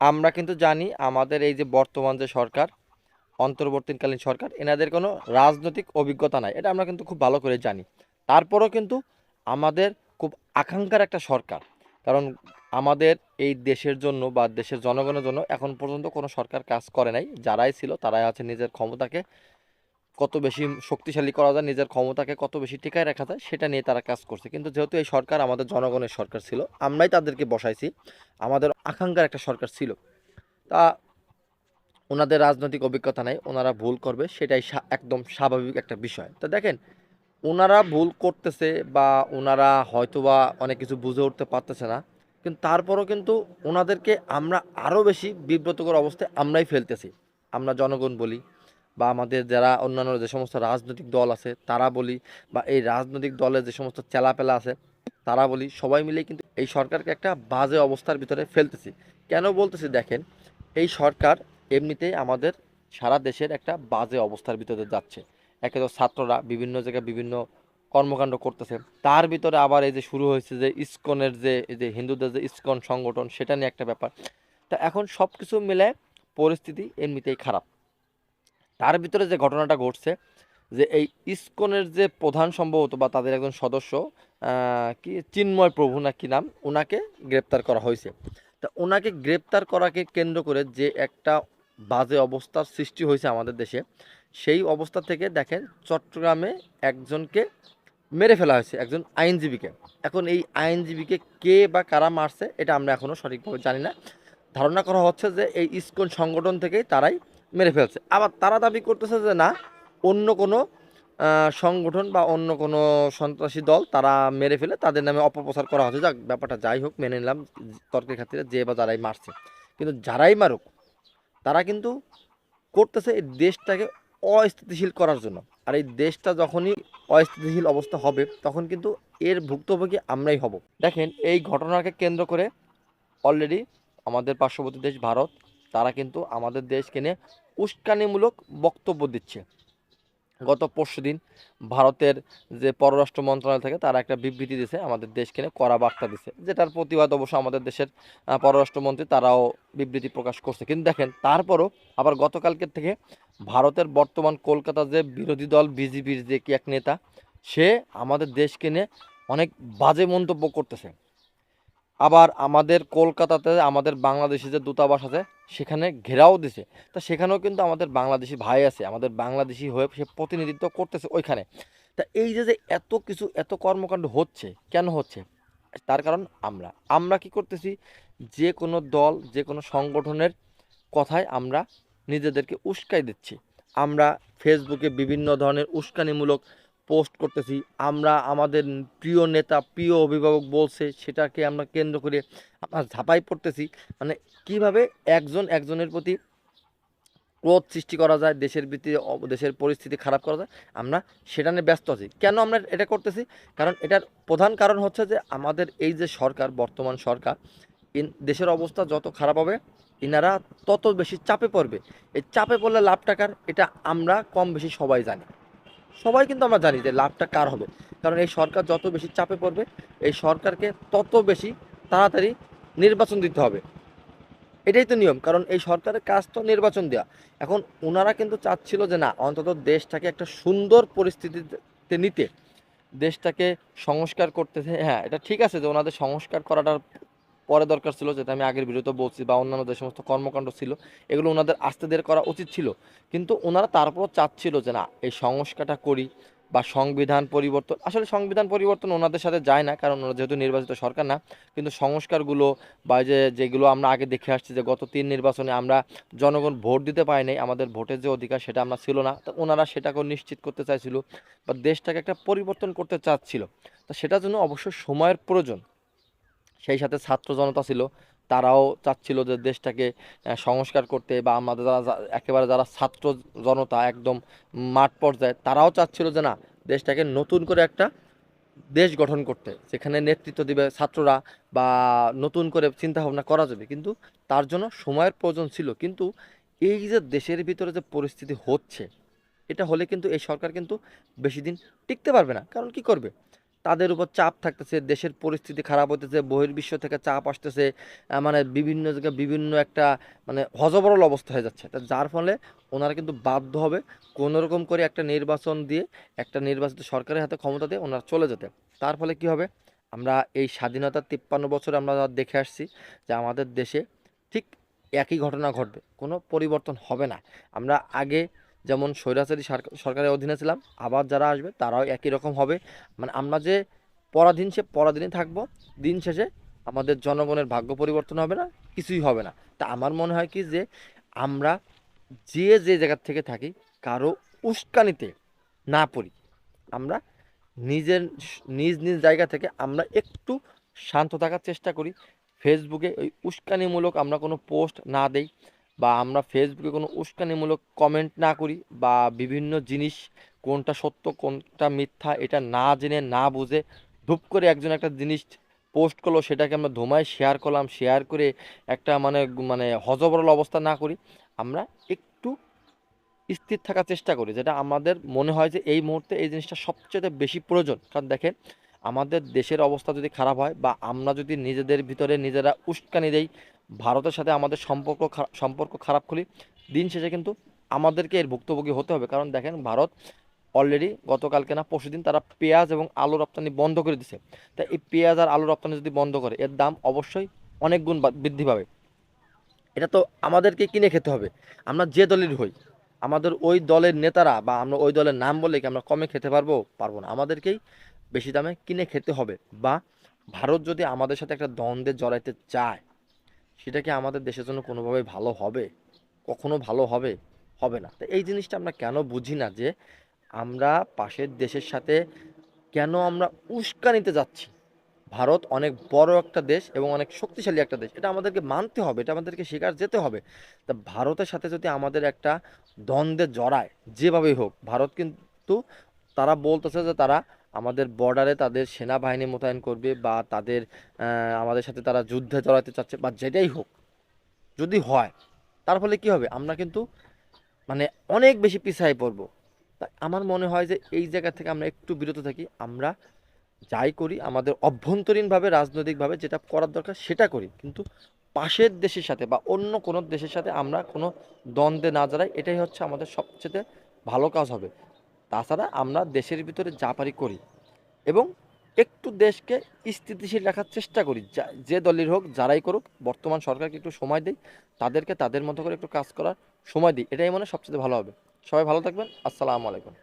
আমরা কিন্তু জানি আমাদের এই যে বর্তমান যে সরকার, অন্তর্বর্তীকালীন সরকার, এনাদের কোনো রাজনৈতিক অভিজ্ঞতা নাই। এটা আমরা কিন্তু খুব ভালো করে জানি। তারপরও কিন্তু আমাদের খুব আকাঙ্ক্ষার একটা সরকার। কারণ আমাদের এই দেশের জন্য বা দেশের জনগণের জন্য এখন পর্যন্ত কোনো সরকার কাজ করে নাই। যারাই ছিল তারাই আছে নিজের ক্ষমতাকে কত বেশি শক্তিশালী করা যায়, নিজের ক্ষমতাকে কত বেশি টিকায় রাখা যায়, সেটা নিয়ে তারা কাজ করছে। কিন্তু যেহেতু এই সরকার আমাদের জনগণের সরকার ছিল, আমরাই তাদেরকে বসাইছি, আমাদের আকাঙ্ক্ষার একটা সরকার ছিল। তা ওনাদের রাজনৈতিক অভিজ্ঞতা নাই, ওনারা ভুল করবে, সেটাই একদম স্বাভাবিক একটা বিষয়। তো দেখেন, ওনারা ভুল করতেছে বা ওনারা হয়তোবা অনেক কিছু বুঝে উঠতে পারতেছে না, কিন্তু তারপরও কিন্তু ওনাদেরকে আমরা আরও বেশি বিব্রতকর অবস্থায় আমরাই ফেলতেছি। আমরা জনগণ বলি বা আমাদের যারা অন্যান্য যে সমস্ত রাজনৈতিক দল আছে, তারা বলি বা এই রাজনৈতিক দলের যে সমস্ত চেলাপেলা আছে, তারা বলি সবাই মিলে কিন্তু এই সরকারকে একটা বাজে অবস্থার ভিতরে ফেলতেছি। কেন বলতেছি দেখেন, এই সরকার এমনিতেই আমাদের সারা দেশের একটা বাজে অবস্থার ভিতরে যাচ্ছে। একে তো ছাত্ররা বিভিন্ন জায়গায় বিভিন্ন কর্মকাণ্ড করতেছে। তার ভিতরে আবার এই যে শুরু হয়েছে যে ইসকনের যে, এই যে হিন্দুদের যে ইসকন সংগঠন, সেটা নিয়ে একটা ব্যাপার। তা এখন সব কিছু মিলে পরিস্থিতি এমনিতেই খারাপ। তার ভিতরে যে ঘটনাটা ঘটছে, যে এই ইসকনের যে প্রধান সম্ভবত বা তাদের একজন সদস্য কি চিন্ময় প্রভু না কি নাম ওনাকে গ্রেপ্তার করা হয়েছে। তা ওনাকে গ্রেপ্তার করাকে কেন্দ্র করে যে একটা বাজে অবস্থার সৃষ্টি হয়েছে আমাদের দেশে, সেই অবস্থা থেকে দেখেন চট্টগ্রামে একজনকে মেরে ফেলা হয়েছে, একজন আইনজীবীকে। এখন এই আইনজীবীকে কে বা কারা মারছে, এটা আমরা এখনও সঠিকভাবে জানি না। ধারণা করা হচ্ছে যে এই ইসকন সংগঠন থেকেই তারাই মেরে ফেলছে। আবার তারা দাবি করতেছে যে না, অন্য কোনো সংগঠন বা অন্য কোনো সন্ত্রাসী দল তারা মেরে ফেলে, তাদের নামে অপপ্রচার করা হচ্ছে। যাক, ব্যাপারটা যাই হোক, মেনে নিলাম তর্কের খাতিরে যে বা যারাই মারছে। কিন্তু যারাই মারুক, তারা কিন্তু করতেছে এই দেশটাকে অস্থিতিশীল করার জন্য। আর এই দেশটা যখনই অস্থিতিশীল অবস্থা হবে, তখন কিন্তু এর ভুক্তভোগী আমরাই হব। দেখেন, এই ঘটনাকে কেন্দ্র করে অলরেডি আমাদের পার্শ্ববর্তী দেশ ভারত, তারা কিন্তু আমাদের দেশকে নিয়ে উস্কানিমূলক বক্তব্য দিচ্ছে। গত পরশু দিন ভারতের যে পররাষ্ট্র মন্ত্রণালয় থেকে, তারা একটা বিবৃতি দিয়েছে, আমাদের দেশকে নিয়ে কড়া বার্তা দিছে যেটার প্রতিবাদ অবশ্য আমাদের দেশের পররাষ্ট্রমন্ত্রী তারাও বিবৃতি প্রকাশ করছে। কিন্তু দেখেন, তারপরও আবার গতকালকের থেকে ভারতের বর্তমান কলকাতার যে বিরোধী দল, বিজেপির যে কি এক নেতা, সে আমাদের দেশকে নিয়ে অনেক বাজে মন্তব্য করতেছে। আবার আমাদের কলকাতাতে আমাদের বাংলাদেশি যে দূতাবাস আছে, সেখানে ঘেরাও দিছে। তা সেখানেও কিন্তু আমাদের বাংলাদেশি ভাই আছে, আমাদের বাংলাদেশি হয়ে সে প্রতিনিধিত্ব করতেছে ওইখানে। তা এই যে যে এত কিছু, এত কর্মকাণ্ড হচ্ছে, কেন হচ্ছে? তার কারণ আমরা। আমরা কি করতেছি? যে কোনো দল, যে কোনো সংগঠনের কথায় আমরা নিজেদেরকে উস্কাই দিচ্ছি। আমরা ফেসবুকে বিভিন্ন ধরনের উস্কানিমূলক পোস্ট করতেছি। আমরা আমাদের প্রিয় নেতা, প্রিয় অভিভাবক বলছে, সেটাকে আমরা কেন্দ্র করে আমরা ঝাঁপাই পড়তেছি। মানে কীভাবে একজন একজনের প্রতি ক্রোধ সৃষ্টি করা যায়, দেশের ভিত্তি, দেশের পরিস্থিতি খারাপ করা যায়, আমরা সেটা নিয়ে ব্যস্ত আছি। কেন আমরা এটা করতেছি? কারণ এটার প্রধান কারণ হচ্ছে যে আমাদের এই যে সরকার, বর্তমান সরকার দেশের অবস্থা যত খারাপ হবে, ইনারা তত বেশি চাপে পড়বে। এই চাপে পড়লে লাভ টাকার এটা আমরা কম বেশি সবাই জানি। সবাই কিন্তু আমরা জানি যে লাভটা কার হবে। কারণ এই সরকার যত বেশি চাপে পড়বে, এই সরকারকে তত বেশি তাড়াতাড়ি নির্বাচন দিতে হবে। এটাই তো নিয়ম, কারণ এই সরকারের কাজ তো নির্বাচন দেওয়া এখন ওনারা কিন্তু চাচ্ছিল যে না, অন্তত দেশটাকে একটা সুন্দর পরিস্থিতিতে নিতে। দেশটাকে সংস্কার করতেছে হ্যাঁ এটা ঠিক আছে যে ওনাদের সংস্কার করাটার পরে দরকার ছিল যেটা আমি আগের ভিডিওতে বলছি বা অন্যান্য যে সমস্ত কর্মকাণ্ড ছিল, এগুলো ওনাদের আস্তে ধীরে করা উচিত ছিল। কিন্তু ওনারা তারপরও চাচ্ছিল যে না, এই সংস্কারটা করি বা সংবিধান পরিবর্তন, আসলে সংবিধান পরিবর্তন ওনাদের সাথে যায় না, কারণ ওনারা যেহেতু নির্বাচিত সরকার না, কিন্তু সংস্কারগুলো বা যে যেগুলো আমরা আগে দেখে আসছি যে গত তিন নির্বাচনে আমরা জনগণ ভোট দিতে পারি নাই, আমাদের ভোটের যে অধিকার সেটা আমরা ছিল না, তো ওনারা সেটাকেও নিশ্চিত করতে চাইছিল বা দেশটাকে একটা পরিবর্তন করতে চাচ্ছিল। তো সেটার জন্য অবশ্য সময়ের প্রয়োজন। সেই সাথে ছাত্র জনতা ছিল, তারাও চাচ্ছিল যে দেশটাকে সংস্কার করতে বা আমাদের যারা একেবারে যারা ছাত্র জনতা একদম মাঠ পর্যায়ে, তারাও চাচ্ছিল যে না, দেশটাকে নতুন করে একটা দেশ গঠন করতে। যেখানে নেতৃত্ব দিবে ছাত্ররা বা নতুন করে চিন্তা ভাবনা করা যাবে। কিন্তু তার জন্য সময়ের প্রয়োজন ছিল। কিন্তু এই যে দেশের ভিতরে যে পরিস্থিতি হচ্ছে, এটা হলে কিন্তু এই সরকার কিন্তু বেশি দিন টিকতে পারবে না। কারণ কি করবে? তাদের উপর চাপ থাকতেছে, দেশের পরিস্থিতি খারাপ হতেছে বহির্বিশ্ব থেকে চাপ আসতেছে মানে বিভিন্ন জায়গায় বিভিন্ন একটা মানে হজবরল অবস্থা হয়ে যাচ্ছে। তা যার ফলে ওনারা কিন্তু বাধ্য হবে কোনোরকম করে একটা নির্বাচন দিয়ে, একটা নির্বাচিত সরকারের হাতে ক্ষমতা দিয়ে ওনারা চলে যেতে। তার ফলে কি হবে? আমরা এই স্বাধীনতার তিপ্পান্ন বছরে আমরা দেখে আসছি যে আমাদের দেশে ঠিক একই ঘটনা ঘটবে, কোনো পরিবর্তন হবে না। আমরা আগে যেমন স্বৈরাচারী সরকার- সরকারের অধীনে ছিলাম, আবার যারা আসবে তারাও একই রকম হবে। মানে আমরা যে পরাধীন, সে পরাধীনই থাকব। দিন শেষে আমাদের জনগণের ভাগ্য পরিবর্তন হবে না, কিছুই হবে না। তা আমার মনে হয় কি যে আমরা যে যে জায়গার থেকে থাকি, কারও উস্কানিতে না পড়ি। আমরা নিজের, নিজ নিজ জায়গা থেকে আমরা একটু শান্ত থাকার চেষ্টা করি। ফেসবুকে ওই উস্কানিমূলক আমরা কোনো পোস্ট না দেই। বা আমরা ফেসবুকে কোনো উস্কানিমূলক কমেন্ট না করি বা বিভিন্ন জিনিস কোনটা সত্য, কোনটা মিথ্যা এটা না জেনে, না বুঝে ধুপ করে একজন একটা জিনিস পোস্ট করল, সেটাকে আমরা ধোমায় শেয়ার করলাম শেয়ার করে একটা মানে মানে হজবরল অবস্থা না করি, আমরা একটু স্থির থাকার চেষ্টা করি। যেটা আমাদের মনে হয় যে এই মুহূর্তে এই জিনিসটা সবচেয়ে বেশি প্রয়োজন। কারণ দেখেন, আমাদের দেশের অবস্থা যদি খারাপ হয় বা আমরা যদি নিজেদের ভিতরে নিজেরা উস্কানি দেই ভারতের সাথে আমাদের সম্পর্ক সম্পর্ক খারাপ করি দিন শেষে কিন্তু আমাদেরকে এর ভুক্তভোগী হতে হবে। কারণ দেখেন, ভারত অলরেডি গতকালকে না পরশুদিন তারা পেঁয়াজ এবং আলু রপ্তানি বন্ধ করে দিছে। তাই এই পেঁয়াজ আর আলু রপ্তানি যদি বন্ধ করে, এর দাম অবশ্যই অনেক গুণ বৃদ্ধি পাবে। এটা তো আমাদেরকে কিনে খেতে হবে। আমরা যে দলের হই, আমাদের ওই দলের নেতারা বা আমরা ওই দলের নাম বলে কি আমরা কমে খেতে পারব পারব না। আমাদেরকেই বেশি দামে কিনে খেতে হবে। বা ভারত যদি আমাদের সাথে একটা দ্বন্দ্বে জড়াইতে চায় সেটা কি আমাদের দেশের জন্য কোনোভাবে ভালো হবে? কখনো ভালো হবে? হবে না। তো এই জিনিসটা আমরা কেন বুঝি না যে আমরা পাশের দেশের সাথে কেন আমরা উস্কানিতে যাচ্ছি? ভারত অনেক বড় একটা দেশ এবং অনেক শক্তিশালী একটা দেশ। এটা আমাদেরকে মানতে হবে, এটা আমাদেরকে স্বীকার যেতে হবে। তা ভারতের সাথে যদি আমাদের একটা দ্বন্দ্বে জড়ায়, যেভাবেই হোক, ভারত কিন্তু তারা বলতেছে যে তারা আমাদের বর্ডারে তাদের সেনাবাহিনী মোতায়েন করবে বা তাদের আমাদের সাথে তারা যুদ্ধে জড়াতে চাচ্ছে বা যেটাই হোক। যদি হয়, তার ফলে কি হবে? আমরা কিন্তু মানে অনেক বেশি পিছায় পড়ব। তাই আমার মনে হয় যে এই জায়গা থেকে আমরা একটু বিরত থাকি। আমরা যাই করি, আমাদের অভ্যন্তরীণভাবে, রাজনৈতিকভাবে যেটা করার দরকার সেটা করি। কিন্তু পাশের দেশের সাথে বা অন্য কোনো দেশের সাথে আমরা কোনো দ্বন্দ্বে না জড়াই। এটাই হচ্ছে আমাদের সবচেয়ে ভালো কাজ হবে। তাছাড়া আমরা দেশের ভিতরে যা পারি করি এবং একটু দেশকে স্থিতিশীল রাখার চেষ্টা করি। যা- দলের হোক, যারাই করুক, বর্তমান সরকারকে একটু সময় দেই, তাদেরকে তাদের মতো করে একটু কাজ করার সময় দিই। এটাই মনে সবচেয়ে ভালো হবে। সবাই ভালো থাকবেন। আসসালামু আলাইকুম।